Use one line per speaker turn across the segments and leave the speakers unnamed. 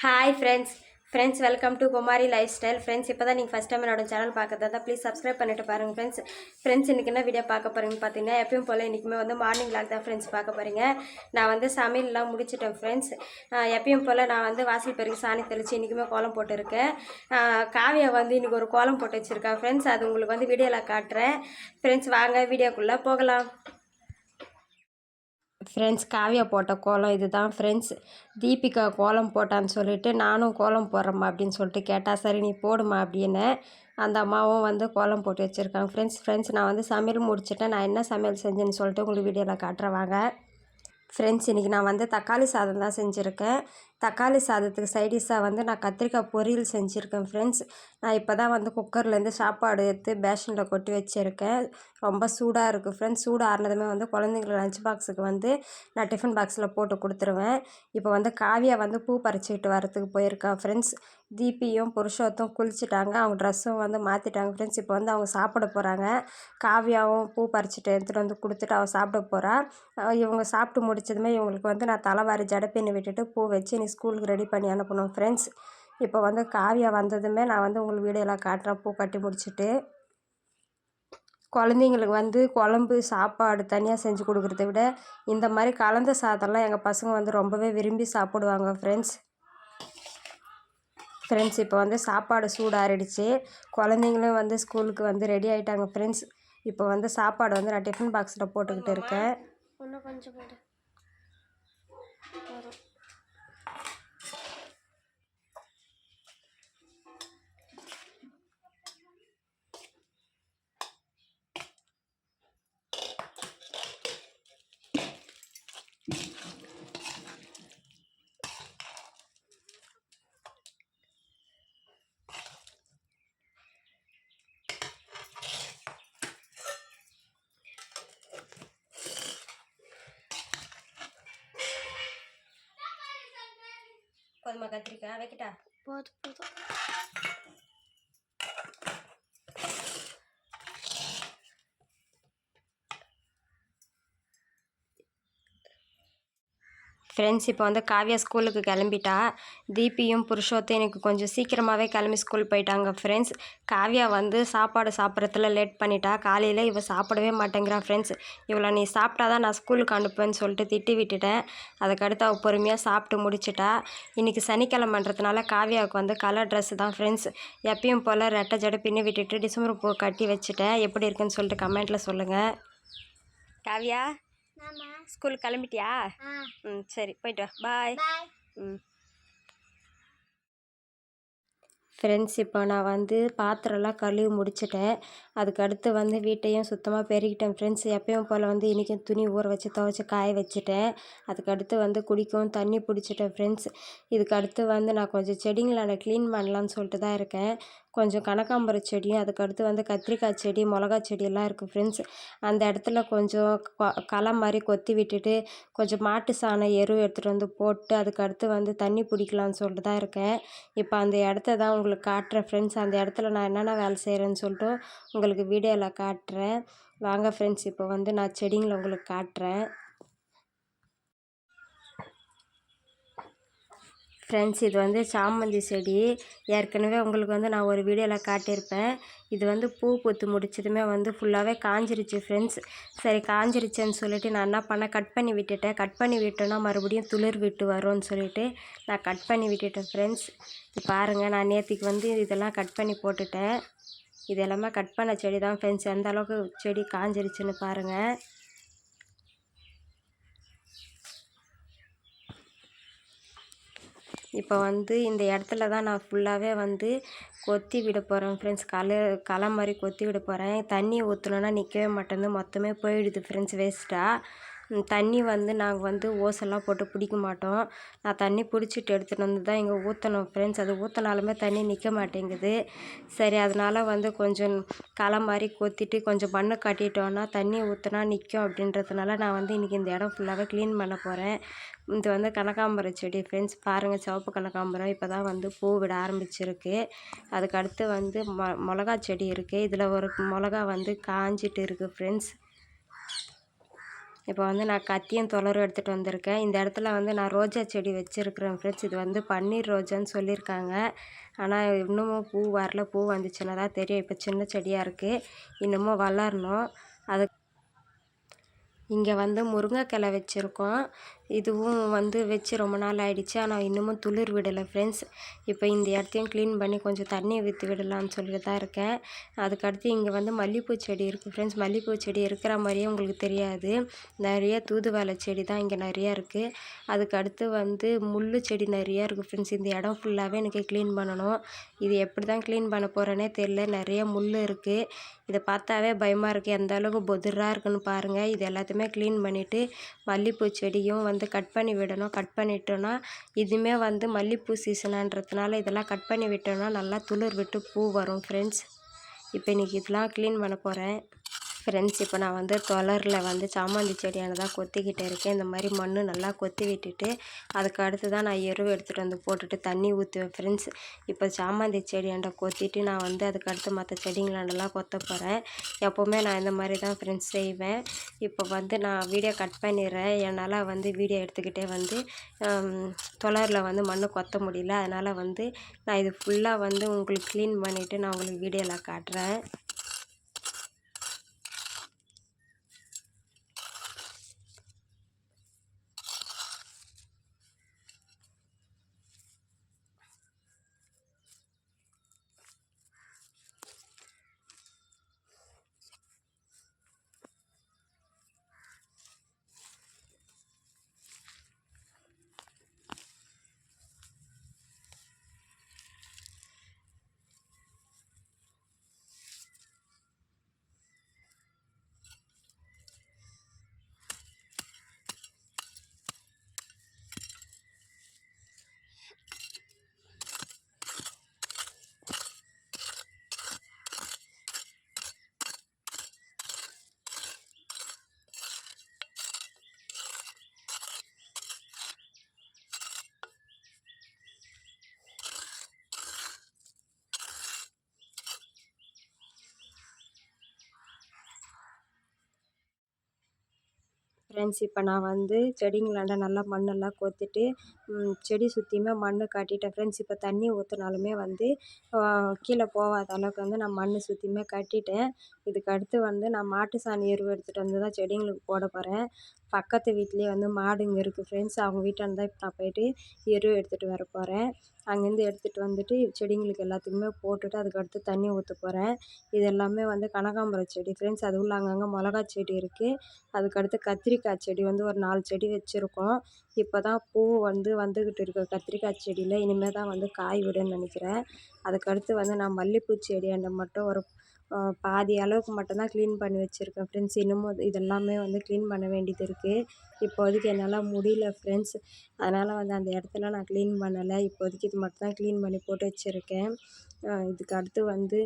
Hi friends friends welcome to Kumari lifestyle friends இப்போ தான் நீங்கள் ஃபஸ்ட் டைம் என்னோட சேனல் பார்க்குறதா தான் ப்ளீஸ் சப்ஸ்கிரைப் பண்ணிட்டு பாருங்கள் ஃப்ரெண்ட்ஸ் ஃப்ரெண்ட்ஸ் இன்றைக்கி என்ன வீடியோ பார்க்க போகிறீங்கன்னு பார்த்தீங்கன்னா எப்பயும் போல் இன்றைக்குமே வந்து மார்னிங் லாக் தான் ஃப்ரெண்ட்ஸ் பார்க்க போகிறீங்க நான் வந்து சமையல்லாம் முடிச்சிட்டேன் ஃப்ரெண்ட்ஸ் எப்பயும் போல் நான் வந்து வாசல் பெருகி சாணி தெளித்து இன்றைக்குமே கோலம் போட்டிருக்கேன். ஆஹ் காவியா வந்து இன்றைக்கி ஒரு கோலம் போட்டு வச்சுருக்கேன் ஃப்ரெண்ட்ஸ் அது உங்களுக்கு வந்து வீடியோவில் காட்டுறேன். ஃப்ரெண்ட்ஸ் வாங்க வீடியோக்குள்ளே போகலாம். ஃப்ரெண்ட்ஸ் காவியா போட்ட கோலம் இதுதான். ஃப்ரெண்ட்ஸ் தீபிகா கோலம் போட்டான்னு சொல்லிட்டு நானும் கோலம் போடுறேம்மா அப்படின்னு சொல்லிட்டு கேட்டால் சரி நீ போடுமா அப்படின்னு அந்த அம்மாவும் வந்து கோலம் போட்டு வச்சுருக்காங்க. ஃப்ரெண்ட்ஸ் ஃப்ரெண்ட்ஸ் நான் வந்து சமையல் முடிச்சிட்டேன். நான் என்ன சமையல் செஞ்சேன்னு சொல்லிட்டு உங்களுக்கு வீடியோவில் காட்டுறவாங்க ஃப்ரெண்ட்ஸ் இன்றைக்கி நான் வந்து தக்காளி சாதம் தான் செஞ்சுருக்கேன். தக்காளி சாதத்துக்கு சைடிஷாக வந்து நான் கத்திரிக்காய் பொரியல் செஞ்சுருக்கேன் ஃப்ரெண்ட்ஸ் நான் இப்போ தான் வந்து குக்கர்லேருந்து சாப்பாடு எடுத்து பேஷனில் கொட்டி வச்சுருக்கேன். ரொம்ப சூடாக இருக்குது ஃப்ரெண்ட்ஸ் சூடு ஆனதுமே வந்து குழந்தைங்கள லஞ்ச் பாக்ஸுக்கு வந்து நான் டிஃபன் பாக்ஸில் போட்டு கொடுத்துருவேன். இப்போ வந்து காவியா வந்து பூ பறிச்சுக்கிட்டு வரத்துக்கு போயிருக்கா ஃப்ரெண்ட்ஸ் தீபியும் புருஷோத்தும் குளிச்சுட்டாங்க. அவங்க ட்ரெஸ்ஸும் வந்து மாற்றிட்டாங்க ஃப்ரெண்ட்ஸ் இப்போ வந்து அவங்க சாப்பிட போகிறாங்க காவியாவும் பூ பறிச்சுட்டு எடுத்துகிட்டு வந்து கொடுத்துட்டு அவள் சாப்பிட போகிறா இவங்க சாப்பிட்டு முடிச்சதுமே இவங்களுக்கு வந்து நான் தலைவாரி ஜடை விட்டுட்டு பூ வச்சு நீ ஸ்கூலுக்கு ரெடி பண்ணி அனுப்பணும் ஃப்ரெண்ட்ஸ் இப்போ வந்து காவியா வந்ததுமே நான் வந்து உங்களுக்கு வீடியோலாம் காட்டுறேன். பூ கட்டி முடிச்சுட்டு குழந்தைங்களுக்கு வந்து குழம்பு சாப்பாடு தனியாக செஞ்சு கொடுக்குறத விட இந்த மாதிரி கலந்த சாதம்லாம் எங்கள் பசங்க வந்து ரொம்பவே விரும்பி சாப்பிடுவாங்க ஃப்ரெண்ட்ஸ் ஃப்ரெண்ட்ஸ் இப்போ வந்து சாப்பாடு சூடாறிடுச்சு. குழந்தைங்களும் வந்து ஸ்கூலுக்கு வந்து ரெடி ஆகிட்டாங்க ஃப்ரெண்ட்ஸ் இப்போ வந்து சாப்பாடு வந்து நான் டிஃபன் பாக்ஸில் போட்டுக்கிட்டு இருக்கேன்.
போதுமா
கத்திரிக்காய்? வைக்கிட்டா?
போதும் போதும்.
ஃப்ரெண்ட்ஸ் இப்போ வந்து காவியா ஸ்கூலுக்கு கிளம்பிட்டா தீபியும் புருஷோத்தையும் எனக்கு கொஞ்சம் சீக்கிரமாகவே கிளம்பி ஸ்கூல் போயிட்டாங்க ஃப்ரெண்ட்ஸ் காவியா வந்து சாப்பாடு சாப்பிட்றதுல லேட் பண்ணிட்டா காலையில் இவள் சாப்பிடவே மாட்டேங்கிறா ஃப்ரெண்ட்ஸ் இவளை நீ சாப்பிட்டா தான் நான் ஸ்கூலுக்கு அனுப்புவேன்னு சொல்லிட்டு திட்டி விட்டுட்டேன். அதுக்கடுத்து அவள் பொறுமையாக சாப்பிட்டு முடிச்சிட்டா. இன்றைக்கி சனிக்கிழமன்றதுனால காவியாவுக்கு வந்து கலர் ட்ரெஸ்ஸு தான் ஃப்ரெண்ட்ஸ் எப்பயும் போல் ரெட்டை ஜடை பின்னி விட்டுட்டு டிசம்பர் பூ கட்டி வச்சுட்டேன். எப்படி இருக்குன்னு சொல்லிட்டு கமெண்ட்டில் சொல்லுங்கள் காவியா? ஸ்கூலுக்கு கிளம்பிட்டியா? ம் சரி போயிட்டு வா. பாய். ம். ஃப்ரெண்ட்ஸ் இப்போ நான் வந்து பாத்திரம்லாம் கழுவி முடிச்சிட்டேன். அதுக்கு அடுத்து வந்து வீட்டையும் சுத்தமாக பெருகிட்டேன். ஃப்ரெண்ட்ஸ் எப்பயும் போல் வந்து இன்றைக்கும் துணி ஊற வச்சு துவைச்சி காய வச்சுட்டேன். அதுக்கு அடுத்து வந்து குடிக்கவும் தண்ணி பிடிச்சிட்டேன் ஃப்ரெண்ட்ஸ். இதுக்கு அடுத்து வந்து நான் கொஞ்சம் செடிங்களை நான் க்ளீன் பண்ணலான்னு சொல்லிட்டு தான் இருக்கேன். கொஞ்சம் கனகாம்பர செடியும் அதுக்கு அடுத்து வந்து கத்திரிக்காய் செடி மிளகா செடியெல்லாம் இருக்குது ஃப்ரெண்ட்ஸ் அந்த இடத்துல கொஞ்சம் களை மாதிரி கொத்தி விட்டுட்டு கொஞ்சம் மாட்டு சாணம் எரு எடுத்துகிட்டு வந்து போட்டு அதுக்கடுத்து வந்து தண்ணி பிடிக்கலான்னு சொல்லிட்டு தான் இருக்கேன். இப்போ அந்த இடத்த தான் உங்களுக்கு காட்டுறேன் ஃப்ரெண்ட்ஸ் அந்த இடத்துல நான் என்னென்ன வேலை செய்கிறேன்னு சொல்லிட்டு உங்களுக்கு வீடியோவில் காட்டுறேன். வாங்க ஃப்ரெண்ட்ஸ் இப்போ வந்து நான் செடிங்களை உங்களுக்கு காட்டுறேன். ஃப்ரெண்ட்ஸ் இது வந்து சாமந்தி செடி. ஏற்கனவே உங்களுக்கு வந்து நான் ஒரு வீடியோவில் காட்டியிருப்பேன். இது வந்து பூ பூத்து முடிச்சதுமே வந்து ஃபுல்லாகவே காஞ்சிருச்சு ஃப்ரெண்ட்ஸ். சரி காஞ்சிருச்சுன்னு சொல்லிவிட்டு நான் என்ன பண்ணேன் கட் பண்ணி விட்டுட்டேன். கட் பண்ணி விட்டோன்னா மறுபடியும் துளிர் விட்டு வரும்னு சொல்லிட்டு நான் கட் பண்ணி விட்டுட்டேன் ஃப்ரெண்ட்ஸ். பாருங்கள் நான் நேற்றுக்கு வந்து இதெல்லாம் கட் பண்ணி போட்டுட்டேன். இது எல்லாமே கட் பண்ண செடி தான் ஃப்ரெண்ட்ஸ். எந்த அளவுக்கு செடி காஞ்சிருச்சுன்னு பாருங்கள் இப்போ வந்து இந்த இடத்துல தான் நான் ஃபுல்லாகவே வந்து கொத்தி விட போகிறேன் ஃப்ரெண்ட்ஸ் களை களை மாதிரி கொத்தி விட போகிறேன் தண்ணி ஊற்றணுன்னா நிற்கவே மாட்டேங்குது. மொத்தமே போயிடுது ஃப்ரெண்ட்ஸ் வேஸ்ட்டாக தண்ணி வந்து நாங்கள் வந்து ஓசெல்லாம் போட்டு பிடிக்க மாட்டோம். நான் தண்ணி பிடிச்சிட்டு எடுத்துகிட்டு வந்து தான் இங்கே ஊற்றணும் ஃப்ரெண்ட்ஸ் அது ஊற்றினாலுமே தண்ணி நிற்க மாட்டேங்குது. சரி அதனால் வந்து கொஞ்சம் களை மாதிரி கொத்திட்டு கொஞ்சம் மண்ணை கட்டிட்டோன்னா தண்ணி ஊற்றினா நிற்கும் அப்படின்றதுனால நான் வந்து இன்றைக்கி இந்த இடம் ஃபுல்லாகவே க்ளீன் பண்ண போகிறேன் இது வந்து கனகாம்பரம் செடி ஃப்ரெண்ட்ஸ் பாருங்கள் சிவப்பு கனகாம்பரம் இப்போ தான் வந்து பூ விட ஆரம்பிச்சிருக்கு. அதுக்கு அடுத்து வந்து மொ மிளகா செடி இருக்குது இதில் ஒரு மிளகா வந்து காஞ்சிட்டு இருக்குது ஃப்ரெண்ட்ஸ் இப்போ வந்து நான் கத்தியும் துளரும் எடுத்துகிட்டு வந்திருக்கேன். இந்த இடத்துல வந்து நான் ரோஜா செடி வச்சுருக்கிறேன் ஃப்ரெண்ட்ஸ் இது வந்து பன்னீர் ரோஜான்னு சொல்லியிருக்காங்க. ஆனால் இன்னமும் பூ வரல. பூ வந்துச்சுன்னா தான் தெரியும். இப்போ சின்ன செடியாக இருக்குது இன்னமும் வளரணும். அது இங்கே வந்து முருங்கைக்கிழ வச்சுருக்கோம். இதுவும் வந்து வச்சு ரொம்ப நாள் ஆகிடுச்சு ஆனால் இன்னமும் துளிர் விடலை ஃப்ரெண்ட்ஸ் இப்போ இந்த இடத்தையும் க்ளீன் பண்ணி கொஞ்சம் தண்ணியை விற்று விடலாம்னு சொல்லிட்டு தான் இருக்கேன். அதுக்கடுத்து இங்கே வந்து மல்லிகைப்பூ செடி இருக்குது ஃப்ரெண்ட்ஸ் மல்லிகைப்பூ செடி இருக்கிற மாதிரியே உங்களுக்கு தெரியாது. நிறைய தூதுவளை செடி தான் இங்கே நிறையா இருக்குது அதுக்கடுத்து வந்து முள் செடி நிறையா இருக்குது ஃப்ரெண்ட்ஸ் இந்த இடம் ஃபுல்லாகவே எனக்கு க்ளீன் பண்ணணும். இது எப்படி தான் க்ளீன் பண்ண போகிறேனே தெரில நிறைய முள் இருக்குது இதை பார்த்தாவே பயமாக இருக்குது எந்த அளவுக்கு பொதிராக இருக்குன்னு பாருங்கள் இது எல்லாத்தையுமே க்ளீன் பண்ணிவிட்டு மல்லிகைப்பூ செடியும் வந்து கட் பண்ணி விடணும். கட் பண்ணிட்டோன்னா இதுவுமே வந்து மல்லிகைப்பூ சீசனான்றதுனால இதெல்லாம் கட் பண்ணி விட்டோன்னா நல்லா துளிர் விட்டு பூ வரும் ஃப்ரெண்ட்ஸ் இப்போ இன்றைக்கி இதெல்லாம் க்ளீன் பண்ண போகிறேன் ஃப்ரெண்ட்ஸ் இப்போ நான் வந்து தொலரில் வந்து சாமந்தி செடியானதாக கொத்திக்கிட்டு இருக்கேன். இந்த மாதிரி மண் நல்லா கொத்தி விட்டுட்டு அதுக்கு அடுத்து தான் நான் எருவு எடுத்துகிட்டு வந்து போட்டுட்டு தண்ணி ஊற்றுவேன் ஃப்ரெண்ட்ஸ் இப்போ சாமந்தி செடியாண்ட கொத்திட்டு நான் வந்து அதுக்கு அடுத்து மற்ற செடிங்களாண்டெல்லாம் கொத்த போகிறேன் எப்போவுமே நான் இந்த மாதிரி தான் ஃப்ரெண்ட்ஸ் செய்வேன். இப்போ வந்து நான் வீடியோ கட் பண்ணிடுறேன். என்னால் வந்து வீடியோ எடுத்துக்கிட்டே வந்து தொலரில் வந்து மண் கொத்த முடியல. அதனால் வந்து நான் இது ஃபுல்லாக வந்து உங்களுக்கு க்ளீன் பண்ணிவிட்டு நான் உங்களுக்கு வீடியோவில் காட்டுறேன். ஃப்ரெண்ட்ஸ் இப்போ நான் வந்து செடிங்களாண்ட நல்லா மண்ணெல்லாம் கொத்திட்டு செடி சுற்றியுமே மண் கட்டிட்டேன் ஃப்ரெண்ட்ஸ். இப்போ தண்ணி ஊற்றினாலுமே வந்து கீழே போகாத அளவுக்கு வந்து நான் மண் சுற்றியுமே கட்டிட்டேன். இதுக்கு அடுத்து வந்து நான் மாட்டு சாணி எருவு எடுத்துகிட்டு வந்து தான் செடிங்களுக்கு போட போகிறேன் பக்கத்து வீட்லேயே வந்து மாடுங்க இருக்குது ஃப்ரெண்ட்ஸ் அவங்க வீட்டாண்ட தான் இப்போ நான் போயிட்டு எருவு எடுத்துகிட்டு வர போகிறேன் அங்கேருந்து எடுத்துகிட்டு வந்துட்டு செடிங்களுக்கு எல்லாத்துக்குமே போட்டுட்டு அதுக்கடுத்து தண்ணி ஊற்ற போகிறேன் இது எல்லாமே வந்து கனகாம்பரம் செடி ஃப்ரெண்ட்ஸ் அது உள்ள அங்கங்கே மிளகா செடி இருக்குது அதுக்கடுத்து கத்திரிக்காய் செடி வந்து ஒரு நாலு செடி வச்சுருக்கோம். இப்போ தான் பூ வந்து வந்துக்கிட்டு இருக்குது கத்திரிக்காய் செடியில் இனிமேல் தான் வந்து காய் விடுன்னு நினைக்கிறேன். அதுக்கடுத்து வந்து நான் மல்லிகைப்பூ அண்ட மட்டும் ஒரு பாதி அளவுக்கு மட்டும்தான் க்ளீன் பண்ணி வச்சுருக்கேன் ஃப்ரெண்ட்ஸ். இன்னமும் இதெல்லாமே வந்து க்ளீன் பண்ண வேண்டியது இருக்குது இப்போதைக்கு என்னால் முடியல ஃப்ரெண்ட்ஸ். அதனால் வந்து அந்த இடத்துல நான் க்ளீன் பண்ணலை. இப்போதைக்கு இது மட்டும்தான் க்ளீன் பண்ணி போட்டு வச்சுருக்கேன். இதுக்கு அடுத்து வந்து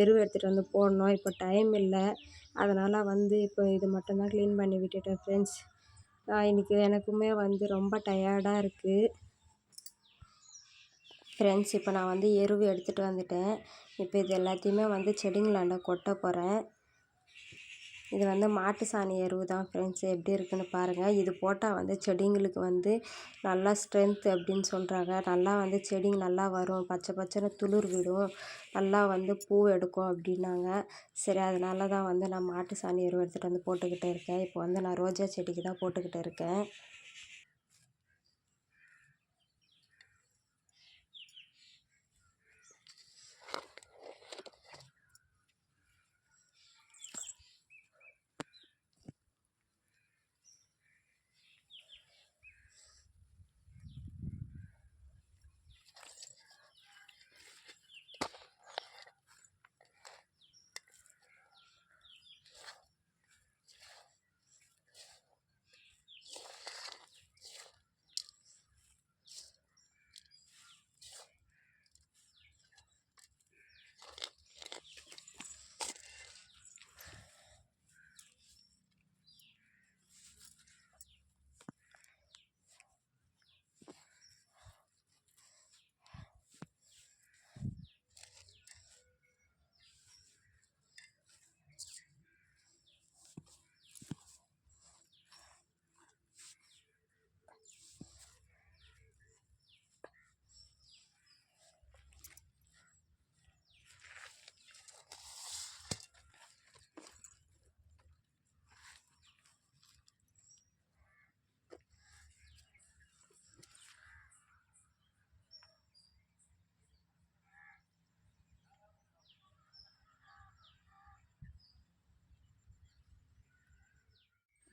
எருவு எடுத்துகிட்டு வந்து போடணும். இப்போ டைம் இல்லை. அதனால் வந்து இப்போ இது மட்டும்தான் க்ளீன் பண்ணி விட்டுட்டேன் ஃப்ரெண்ட்ஸ். இன்றைக்கி எனக்குமே வந்து ரொம்ப டயர்டாக இருக்குது ஃப்ரெண்ட்ஸ் இப்போ நான் வந்து எருவு எடுத்துகிட்டு வந்துட்டேன். இப்போ இது எல்லாத்தையுமே வந்து செடிங்களாண்ட கொட்ட போகிறேன் இது வந்து மாட்டு சாணி எருவு தான் ஃப்ரெண்ட்ஸ் எப்படி இருக்குன்னு பாருங்கள் இது போட்டால் வந்து செடிங்களுக்கு வந்து நல்லா ஸ்ட்ரென்த் அப்படின்னு சொல்கிறாங்க நல்லா வந்து செடிங்க நல்லா வரும். பச்சை பச்சைன்னு துளிர் விடும். நல்லா வந்து பூ எடுக்கும் அப்படின்னாங்க. சரி அதனால தான் வந்து நான் மாட்டு சாணி எருவு எடுத்துகிட்டு வந்து போட்டுக்கிட்டு இருக்கேன். இப்போ வந்து நான் ரோஜா செடிக்கு தான் போட்டுக்கிட்டு இருக்கேன்.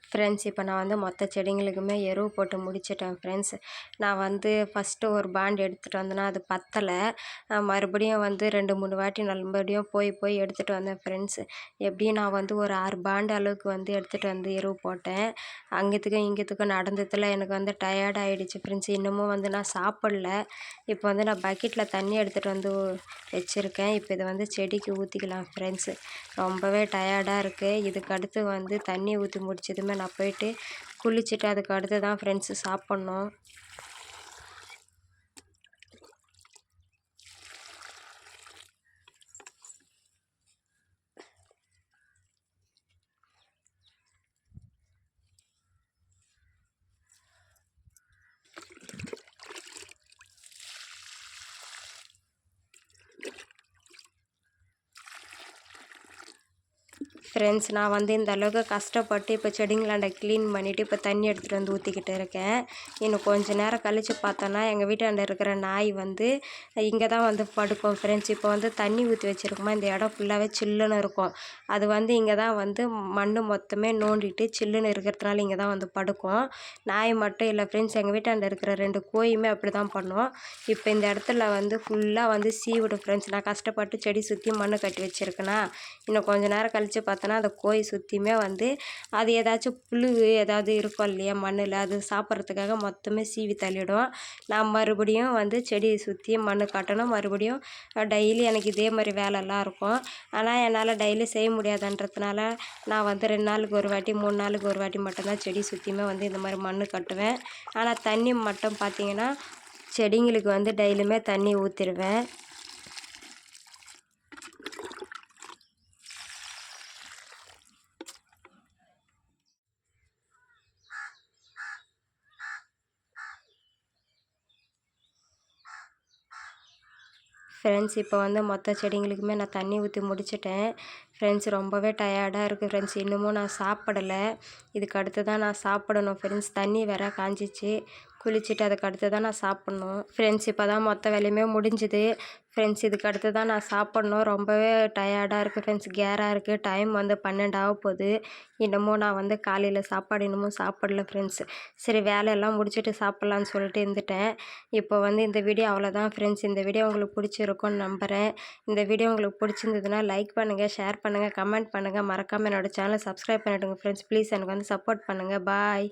ஃப்ரெண்ட்ஸ் இப்போ நான் வந்து மொத்த செடிங்களுக்குமே எருவு போட்டு முடிச்சிட்டேன் ஃப்ரெண்ட்ஸ் நான் வந்து ஃபஸ்ட்டு ஒரு பாண்ட் எடுத்துகிட்டு வந்தேன்னா அது பத்தலை. மறுபடியும் வந்து ரெண்டு மூணு வாட்டி மறுபடியும் போய் போய் எடுத்துகிட்டு வந்தேன் ஃப்ரெண்ட்ஸ் எப்படியும் நான் வந்து ஒரு ஆறு பாண்டு அளவுக்கு வந்து எடுத்துகிட்டு வந்து எருவு போட்டேன். அங்கேத்துக்கும் இங்கேத்துக்கும் நடந்ததில் எனக்கு வந்து டயர்ட் ஆகிடுச்சு ஃப்ரெண்ட்ஸ் இன்னமும் வந்து நான் சாப்பிடல. இப்போ வந்து நான் பக்கெட்டில் தண்ணி எடுத்துகிட்டு வந்து வச்சுருக்கேன். இப்போ இதை வந்து செடிக்கு ஊற்றிக்கலாம் ஃப்ரெண்ட்ஸு ரொம்பவே டயர்டாக இருக்குது இதுக்கு அடுத்து வந்து தண்ணி ஊற்றி முடிச்சதுமே நான் போயிட்டு குளிச்சுட்டு அதுக்கு அடுத்து தான் ஃப்ரெண்ட்ஸு சாப்பிட்ணும். ஃப்ரெண்ட்ஸ் நான் வந்து இந்த அளவுக்கு கஷ்டப்பட்டு இப்போ செடிங்களாண்ட க்ளீன் பண்ணிவிட்டு இப்போ தண்ணி எடுத்துகிட்டு வந்து ஊற்றிக்கிட்டு இருக்கேன். இன்னும் கொஞ்சம் நேரம் கழித்து பார்த்தோன்னா எங்கள் வீட்டாண்ட இருக்கிற நாய் வந்து இங்கே தான் வந்து படுக்கும் ஃப்ரெண்ட்ஸ். இப்போ வந்து தண்ணி ஊற்றி வச்சுருக்கோமா? இந்த இடம் ஃபுல்லாகவே சில்லுன்னு இருக்கும். அது வந்து இங்கே தான் வந்து மண் மொத்தமே நோண்டிட்டு சில்லுன்னு இருக்கிறதுனால இங்கே தான் வந்து படுக்கும். நாய் மட்டும் இல்லை ஃப்ரெண்ட்ஸ் எங்கள் வீட்டாண்ட இருக்கிற ரெண்டு கோயுமே அப்படி தான் பண்ணும். இப்போ இந்த இடத்துல வந்து ஃபுல்லாக வந்து சீவிடும் ஃப்ரெண்ட்ஸ். நான் கஷ்டப்பட்டு செடி சுற்றி மண் கட்டி வச்சுருக்கேன்னா இன்னும் கொஞ்ச நேரம் கழித்து பார்த்தோன்னா அந்த கோழி சுற்றியுமே வந்து அது ஏதாச்சும் புழு ஏதாவது இருக்கும் இல்லையா மண்ணில் அது சாப்பிட்றதுக்காக மொத்தமே சீவி தள்ளிவிடும் நான் மறுபடியும் வந்து செடியை சுற்றி மண் கட்டணும். மறுபடியும் டெய்லி எனக்கு இதே மாதிரி வேலைலாம் இருக்கும். ஆனால் என்னால் டெய்லி செய்ய முடியாதுன்றதுனால நான் வந்து ரெண்டு நாளுக்கு ஒரு வாட்டி மூணு நாளுக்கு ஒரு வாட்டி மட்டும்தான் செடி சுற்றியுமே வந்து இந்த மாதிரி மண் கட்டுவேன். ஆனால் தண்ணி மட்டும் பார்த்திங்கன்னா செடிங்களுக்கு வந்து டெய்லியுமே தண்ணி ஊற்றிடுவேன் ஃப்ரெண்ட்ஸ் இப்போ வந்து மொத்த செடிங்களுக்குமே நான் தண்ணி ஊற்றி முடிச்சிட்டேன். ஃப்ரெண்ட்ஸ் ரொம்பவே டயர்டாக இருக்குது ஃப்ரெண்ட்ஸ் இன்னமும் நான் சாப்பிடலை. இதுக்கு அடுத்து தான் நான் சாப்பிடணும். ஃப்ரெண்ட்ஸ் தண்ணி வேற காஞ்சிச்சு. குளிச்சுட்டு அதுக்கு அடுத்து தான் நான் சாப்பிட்ணும். ஃப்ரெண்ட்ஸ் இப்போ தான் மொத்த வேலையுமே முடிஞ்சுது. ஃப்ரெண்ட்ஸ் இதுக்கு அடுத்து தான் நான் சாப்பிட்ணும். ரொம்பவே டயர்டாக இருக்குது ஃப்ரெண்ட்ஸ் கேராக இருக்குது டைம் வந்து பன்னெண்டாக போகுது. இன்னமும் நான் வந்து காலையில் சாப்பாடு இன்னமும் சாப்பிடல ஃப்ரெண்ட்ஸ் சரி வேலையெல்லாம் முடிச்சுட்டு சாப்பிட்லான்னு சொல்லிட்டு இருந்துட்டேன். இப்போ வந்து இந்த வீடியோ அவ்வளோதான் ஃப்ரெண்ட்ஸ் இந்த வீடியோ உங்களுக்கு பிடிச்சிருக்கும்னு நம்புகிறேன் இந்த வீடியோ உங்களுக்கு பிடிச்சிருந்ததுன்னா லைக் பண்ணுங்கள் ஷேர் பண்ணுங்கள் கமெண்ட் பண்ணுங்கள் மறக்காமல் என்னோடய சேனலை சப்ஸ்கிரைப் பண்ணிவிடுங்க ஃப்ரெண்ட்ஸ் ப்ளீஸ் எனக்கு வந்து சப்போர்ட் பண்ணுங்கள் பாய்